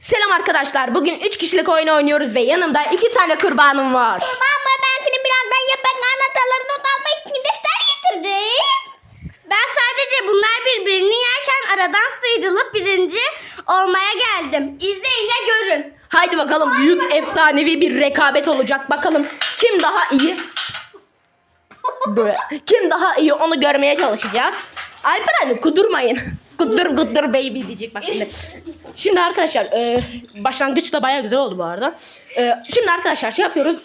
Selam arkadaşlar. Bugün 3 kişilik oyun oynuyoruz ve yanımda 2 tane kurbanım var. Mama ben senin birazdan yemek anahtarları not almak için defter getirdim. Ben sadece bunlar birbirini yerken aradan sıyrılıp birinci olmaya geldim. İzleyin ve görün. Haydi bakalım büyük efsanevi bir rekabet olacak. Bakalım kim daha iyi? Kim daha iyi onu görmeye çalışacağız. Alperen kudurmayın. Kudur kudur baby diyecek bak şimdi. Şimdi arkadaşlar e, başlangıç da baya güzel oldu bu arada. E, şimdi arkadaşlar şey yapıyoruz.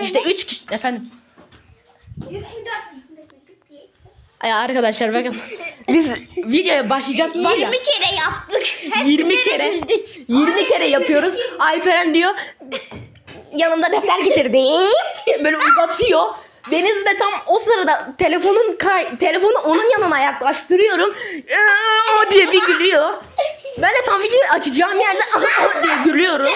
İşte 3 kişi efendim. Ay arkadaşlar bakın. Biz videoya başlayacağız var ya. 20 kere yaptık. 20 Hepsini kere bildik. 20 kere yapıyoruz. Alperen diyor yanımda defter getirdim. Böyle uzatıyor. Deniz de tam o sırada telefonun kay telefonu onun yanına yaklaştırıyorum. Aa diye bir gülüyor. Ben de tam videoyu açacağım yerde "Aa" diye gülüyorum.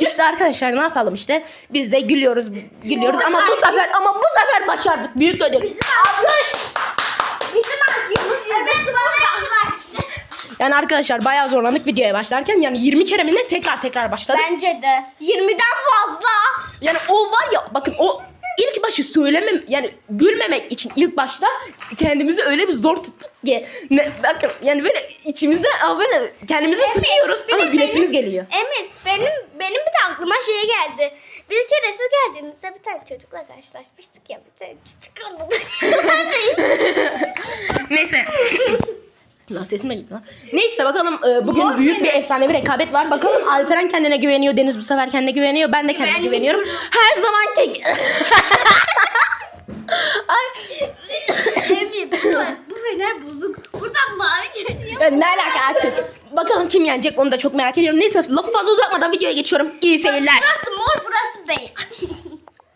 İşte arkadaşlar ne yapalım işte. Biz de gülüyoruz, gülüyoruz ama bu sefer ama bu sefer başardık. Büyük ödül. Alkış. Yani arkadaşlar bayağı zorlandık videoya başlarken. Yani 20 kere mi ne tekrar tekrar başladık. Bence de. 20'den fazla. Yani o var ya bakın o ilk başı söylemem yani gülmemek için ilk başta kendimizi öyle bir zor tuttuk ki ne, bakın yani böyle içimizde aa, böyle kendimizi tutuyoruz ama benim- güleşimiz geliyor. Emir benim benim bir de aklıma şey geldi. Bir kere siz geldiğinizde bir tane çocukla karşılaşmıştık ya bir tane çocuk. Neyse. Lan sesim de gitti lan. Neyse bakalım e, bugün büyük bir efsane bir rekabet var. Bakalım Alperen kendine güveniyor. Deniz bu sefer kendine güveniyor. Ben de kendime Ben- güveniyorum. Her zaman ki... Ay. Bu, fener bozuk. Buradan mavi görünüyor. Ya ne alaka? Bakalım kim yenecek onu da çok merak ediyorum. Neyse lafı fazla uzatmadan videoya geçiyorum. İyi seyirler. Burası mor burası beyaz.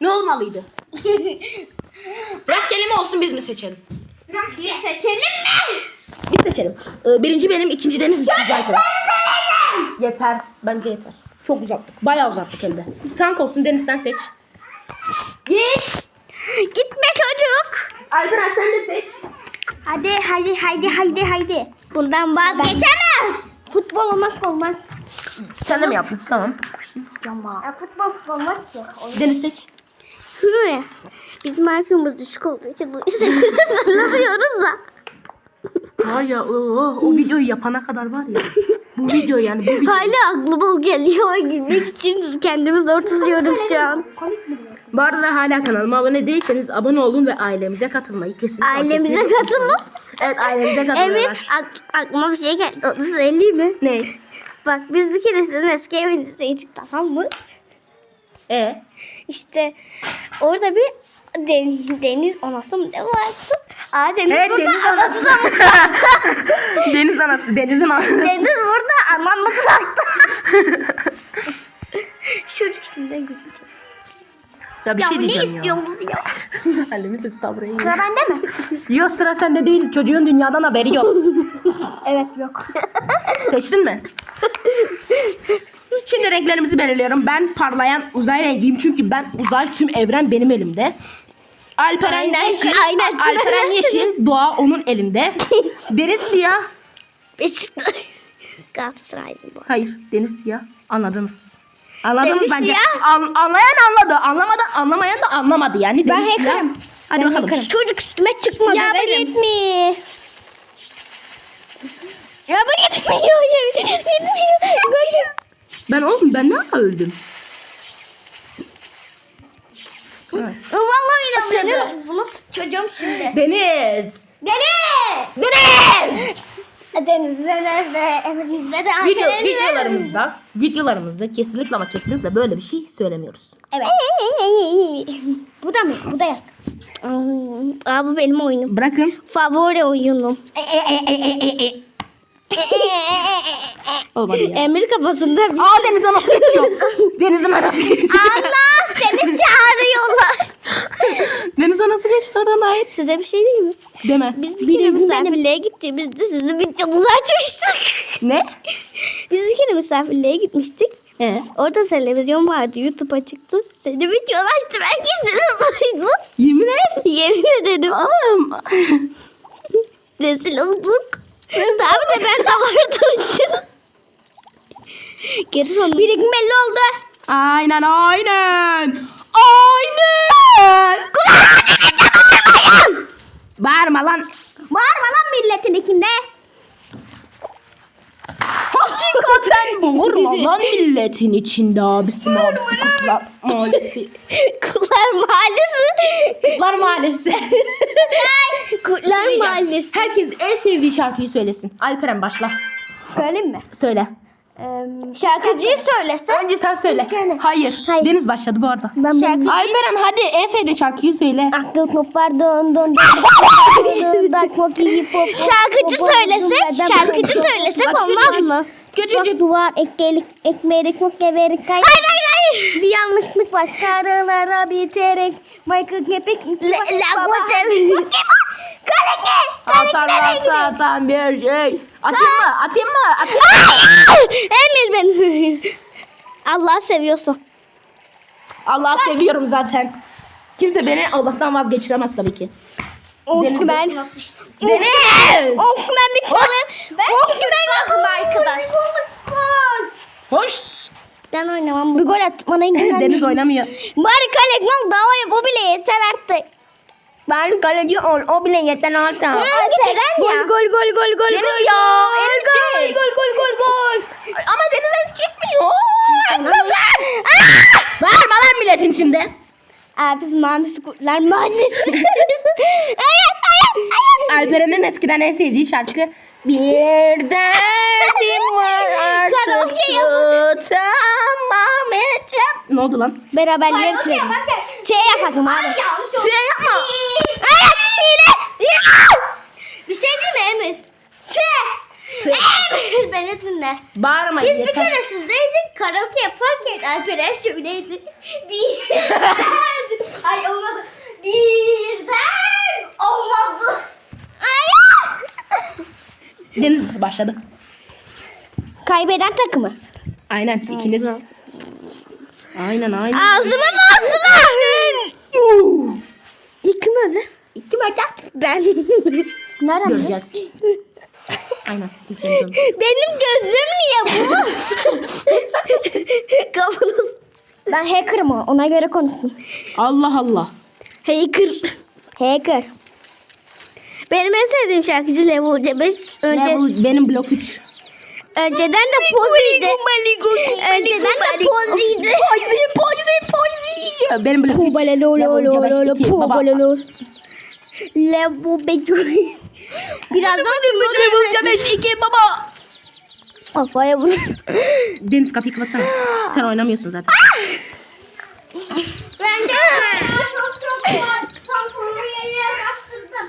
Ne olmalıydı? Rastgele mi olsun biz mi seçelim? Bir seçelim mi? Biz seçelim. Ee, birinci benim, ikinci Deniz, üçüncü Alper. Yeter. Bence yeter. Çok uzattık. Bayağı uzattık elde. Tank olsun Deniz sen seç. Git. Gitme çocuk. Alperen sen de seç. Hadi hadi hadi hadi hadi. Bundan vazgeçemem. Futbol olmaz olmaz. Sen de mi yaptın? Tamam. Ya futbol futbol olmaz ki. Deniz seç. Hı. Bizim IQ'muz düşük olduğu için bu sesini sallamıyoruz da. Var ya o, o, o videoyu yapana kadar var ya. Bu video yani bu video. Hala aklıma geliyor. Gülmek için kendimi zor tutuyorum şu an. Bu arada hala kanalıma abone değilseniz abone olun ve ailemize katılmayı kesinlikle Ailemize kesinlikle katılın. Evet ailemize katılıyorlar. Emir ak- aklıma bir şey geldi. Onu söyleyeyim mi? Ne? Bak biz bir kere sizin eski evinizdeydik tamam mı? E İşte orada bir den- deniz anası mı ne vardı? Aa deniz Evet, burada deniz anası mı? Deniz anası, denizin anası. deniz burada anam mı bıraktı? Çocuk içinden güleceğim. Ya bir Ya şey ne diyeceğim ya. istiyorsunuz ya? Halimiz ıstı buraya. Sıra bende mi? Yok sıra sende değil. Çocuğun dünyadan haberi yok. evet yok. Seçtin mi? Şimdi renklerimizi belirliyorum. Ben parlayan uzay rengiyim çünkü ben uzay tüm evren benim elimde. Alperen Aynen, yeşil. aynen, Alperen yeşil. Doğa onun elinde. Deniz siyah. Beşiktaş. Galatasaraylıyım bu. Hayır, deniz siyah. Anladınız. Anladınız Deniz bence. siyah. An- anlayan anladı. Anlamadı, anlamayan da anlamadı yani. Ben Deniz siyah. hacker'ım. Hadi bakalım. Çocuk üstüme çıkma Ya bebeğim. gitmiyor. Ya bu gitmiyor. Ya, gitmiyor. Böyle. Ben oğlum ben ne öldüm? Evet. Vallahi inanmıyorum. Senin omzuna sıçacağım şimdi. Deniz. Deniz! Deniz! Deniz'e de, Emre'nize de, Video, Alperen'e de. videolarımızda, videolarımızda kesinlikle ama kesinlikle böyle bir şey söylemiyoruz. Evet. bu da mı? Bu da yok. Aa, bu benim oyunum. Bırakın. Favori oyunum. Olmadı ya. Emir kafasında bir... Aa deniz anası geçiyor. Denizin anası. Ana seni çağırıyorlar. Deniz anası geçti oradan ait. Size bir şey diyeyim mi? Deme. Biz bir kere misafirliğe gittiğimizde sizin videonuzu açmıştık. Ne? Biz bir kere misafirliğe gitmiştik. Ee? Orada televizyon vardı. YouTube açıktı. Seni videonu açtım. Herkes seni duydu. Yemin et. Yemin ederim. Oğlum. Rezil olduk. Tabii de ben de vardım için. Geri son. Birikim belli oldu. Aynen aynen. Aynen. Bağırma lan. Bağırma lan milletin ikinde. Hakikaten bağırma lan milletin içinde abisi mavisi kutlar mahallesi. Kurtlar Mahallesi. Kutlar mahallesi. Kurtlar Mahallesi. Herkes en sevdiği şarkıyı söylesin. Alperen başla. Söyleyeyim mi? Söyle. Şarkıcıyı söylesin. Önce sen söyle. Hayır. Hayır. Deniz başladı bu arada. Ben Şarkıcı... Alperen hadi en sevdiğin şarkıyı söyle. Akıl toplar don don Şarkıcı söylesin, şarkıcı söylesek olmaz mı? Küçücük duvar ekmeğlik, ekmeğlik çok geverik Hayır hayır hayır. Bir yanlışlık var. Karılara biterek Michael Kepik. La bu Kaleke. Atarlarsa atan bir şey. Atayım mı? Atayım mı? Atayım mı? Allah seviyorsun. Allah'ı seviyorum zaten. Kimse beni Allah'tan vazgeçiremez tabii ki. Deniz- ben. Deniz! Of ben bir tane. Of ben yokum arkadaş. Hoş. Ben oynamam. Bir gol at bana Deniz oynamıyor. Bari kalek lan dava yap o bile yeter artık. Ben kaleci ol. O bile yeter artık. Alperen ya. Gol gol gol gol gol Deniz ya. Gol çek. gol gol gol gol. Ama Deniz elini çekmiyor. Bağırma lan milletin şimdi. Aa biz Mahmut Kurtlar Mahallesi. hayır hayır hayır. Alperen'in eskiden en sevdiği şarkı Bir derdim var artık tutamam edeceğim. Ne oldu lan? Beraberliğe bitirelim. Şey yapalım abi. Şey yapma. Hayır hile. Bir şey değil mi Emir? Şey. Emir beni dinle. Bağırma Biz bir yeter. kere sizdeydik karaoke yaparken Alperen şöyleydi. Bir Ay olmadı. Birden olmadı. Ay. Deniz başladı. Kaybeden takımı. Aynen ikiniz. Aynen aynen. Ağzıma bastılar. İlk kim öyle? Kim öldü? Ben. Nerede? Göreceğiz. Aynen. ilk Deniz öldü. Benim gözüm niye bu? Kafanız. Ben hacker'ım o. Ona göre konuşsun. Allah Allah. Hacker. Hacker. Benim en sevdiğim şarkıcı Level C5. Önce, Level benim blok 3. önceden de Pozi'ydi. önceden de Pozi'ydi. Poyzi poyzi poyzi. Benim blok 3. Pubalelo lo lo lo lo Baba. pubalelo. Level B2. Birazdan Level 5 2 baba. Kafaya vur. Deniz kapıyı kapatsana. Sen oynamıyorsun zaten. Ben de çok çok kaptırdım.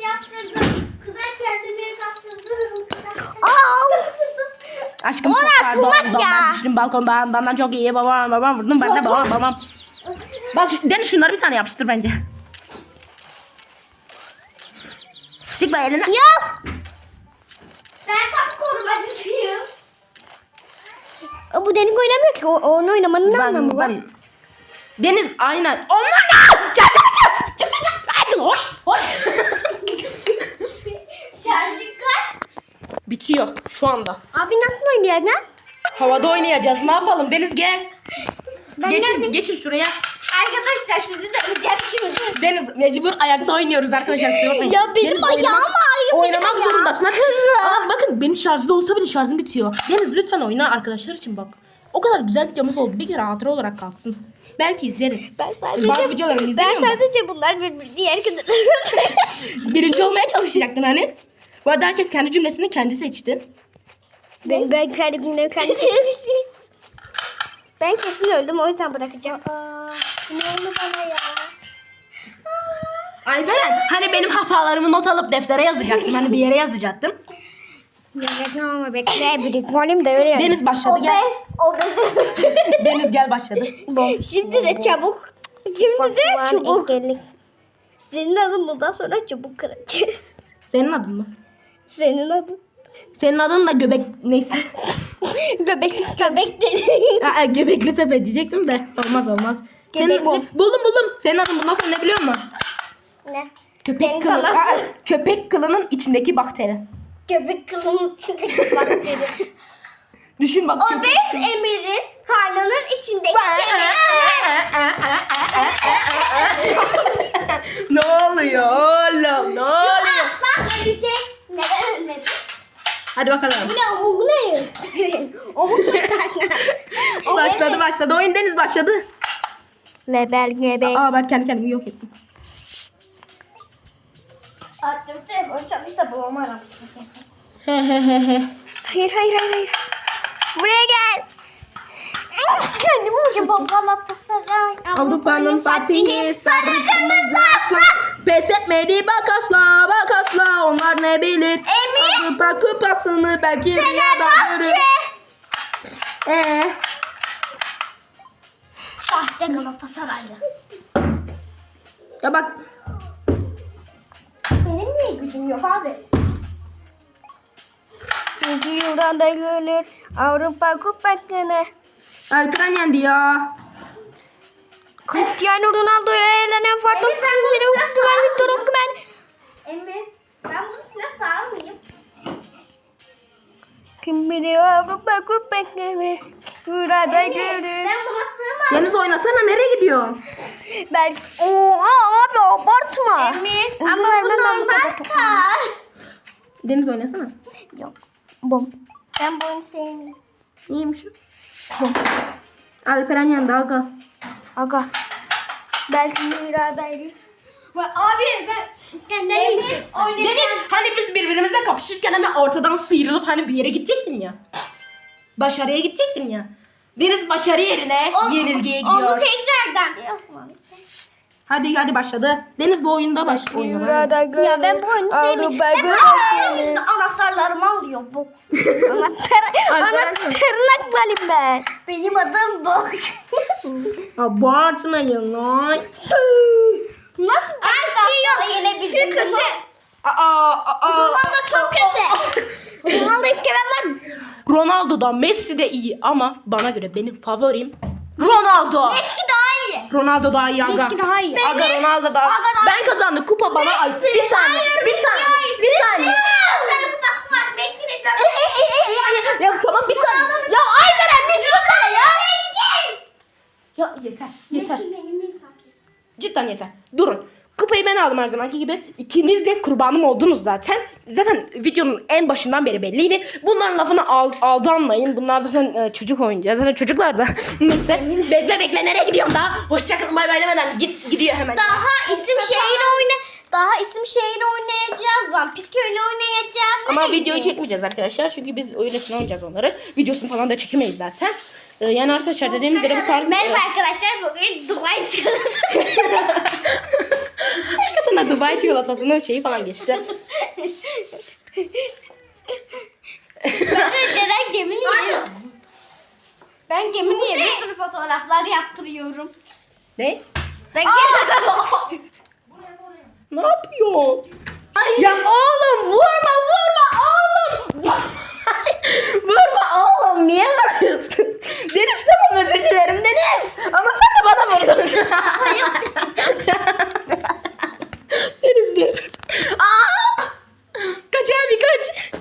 Yaptırdım. Kıza kendimi kaptırdım. Aa! Aşkım Ona çok pardon. atılmaz ya. Ben düştüm balkondan. Benden çok iyi. Babam babam vurdum. Ben de babam babam. Bak Deniz şunları bir tane yapıştır bence. Çık be eline. Yok. Ben tam korumacısıyım. Bu denik oynamıyor ki. O, onu oynamanın ne anlamı Ben, var? ben. Deniz aynen. Onlar ne? Çak çak çak. Çık çık çık. Hadi hoş hoş. Şarjı kaç? Bitiyor şu anda. Abi nasıl oynayacaksın? Havada oynayacağız. Ne yapalım? Deniz gel. Ben geçin, neredeyim? geçin şuraya. Arkadaşlar sizi de öpeceğim şimdi. Deniz mecbur ayakta oynuyoruz arkadaşlar. kusura bakmayın. Ya benim Deniz, ayağım oynamak- ağrıyor, benim Oynamak ayağım. zorundasın. Hadi. Aa, bakın benim şarjda olsa bile şarjım bitiyor. Deniz lütfen oyna arkadaşlar için bak. O kadar güzel videomuz oldu. Bir kere hatıra olarak kalsın. Belki izleriz. Ben sadece, Bazı videolarımı ben musun? sadece bunlar birbirini yerken Birinci olmaya çalışacaktın hani. Bu arada herkes kendi cümlesini kendi seçti. Ben ben kendi cümlemi kendi. Ben kesin öldüm o yüzden bırakacağım. Aa, ne oldu bana ya? Alperen hani benim hatalarımı not alıp deftere yazacaktım. Hani bir yere yazacaktım. Yazacağım ama bekle birikmalim de öyle Deniz başladı gel. Obez. Deniz gel başladı. Şimdi de çabuk. Şimdi de çubuk. Senin adın bundan sonra çubuk kıracağız. Senin adın mı? Senin adın. Senin adın da göbek neyse. Göbek. Göbek deli. Aa, göbekli tepe diyecektim de olmaz olmaz. Senin, Göbek bu. buldum buldum. Senin adın bundan sonra ne biliyor musun? ne? Köpek Deniz kılı. anası. Aa, köpek kılının içindeki bakteri. Göbek kılının içindeki bakteri. Düşün bak. O köpek. bez Emir'in karnının içindeki ne oluyor oğlum? Ne oluyor? aslan ölecek. Neden ölmedi? Hadi bakalım. Bu ne? Bu ne? O bu O Başladı başladı. Oyun Deniz başladı. Lebel gebek. Aa ben kendi kendimi yok ettim. Attım telefon çalmış da babamı aramıştı. He he he he. Hayır hayır. hayır. Buraya gel. Kendim hoca Galatasaray. Avrupa'nın Fatihi sarı kırmızı aslan. Pes etmedi bak asla bak asla onlar ne bilir Emir. Avrupa kupasını belki rüyada görür Fenerbahçe. Ee, Sahte Galatasaraylı. ya bak Benim niye gücüm yok abi? Yüzü yıldan da gelir Avrupa Kupası'nı. Alperen yendi ya Cristiano Ronaldo'ya eğlenen farklı filmleri okutular Victor Osimhen. Emir, ben bunun içine sağır mıyım? Kim biliyor Avrupa Kupası'nı burada görür. Deniz oynasana nereye gidiyorsun? Belki... Oha abi abartma. Emir, ama bu normal kar. Deniz oynasana Yok. Bom. Ben bunu sevmiyorum. İyiymiş Alperen yendi aga Aga. Belki iradeydi. Abi ben kendimden Deniz hani biz birbirimizle kapışırken hani ortadan sıyrılıp hani bir yere gidecektin ya Başarıya gidecektin ya Deniz başarı yerine yenilgiye gidiyor Onu tekrardan yapmam Hadi hadi başladı. Deniz bu oyunda baş var. Ya ben bu oyunu sevmiyorum. Hep anahtarlarımı alıyor bu. Anahtar, anahtarını alayım ben. Benim adım Bok. Abartmayın lan. Nasıl bir dakikada yenebildim bunu? Aa, aa, Ronaldo çok kötü. Var mı? Ronaldo da Messi de iyi ama bana göre benim favorim Ronaldo. Messi daha iyi. Ronaldo daha iyi aga. Messi daha iyi. Aga Ronaldo daha. Aga Ben kazandım. Kupa bana ait. Bir saniye. Bir saniye. Bir saniye. Sana bak var. Messi de daha Ya tamam bir saniye. Ya Alperen bir susana ya. Ya yeter. Yeter. Cidden yeter. Durun. Kupayı ben aldım her zamanki gibi. İkiniz de kurbanım oldunuz zaten. Zaten videonun en başından beri belliydi. Bunların lafına al, aldanmayın. Bunlar zaten e, çocuk oyuncağı. Zaten çocuklar da. Neyse. Bekle bekle nereye gidiyorsun daha? Hoşçakalın bay bay demeden git, gidiyor hemen. Daha isim şehir oyna daha isim şehir oynayacağız. Vampir köylü oynayacağız. Ama videoyu çekmeyeceğiz arkadaşlar. Çünkü biz öylesine oynayacağız onları. Videosunu falan da çekemeyiz zaten. E, yani arkadaşlar dediğimiz gibi bu tarz... Merhaba e, arkadaşlar bugün Dubai çikolatası. Hakikaten Dubai çikolatasının şeyi falan geçti. ben de önceden gemi niye? Ben gemi niye bir sürü fotoğraflar yaptırıyorum. ne? Ben gemi... Ne yapıyor? Ya oğlum vurma vurma oğlum. Vurma oğlum niye vuruyorsun? Deniz tamam özür dilerim Deniz. Ama sen de bana vurdun. Hayır. Deniz diyor. Aa! Kaç abi kaç.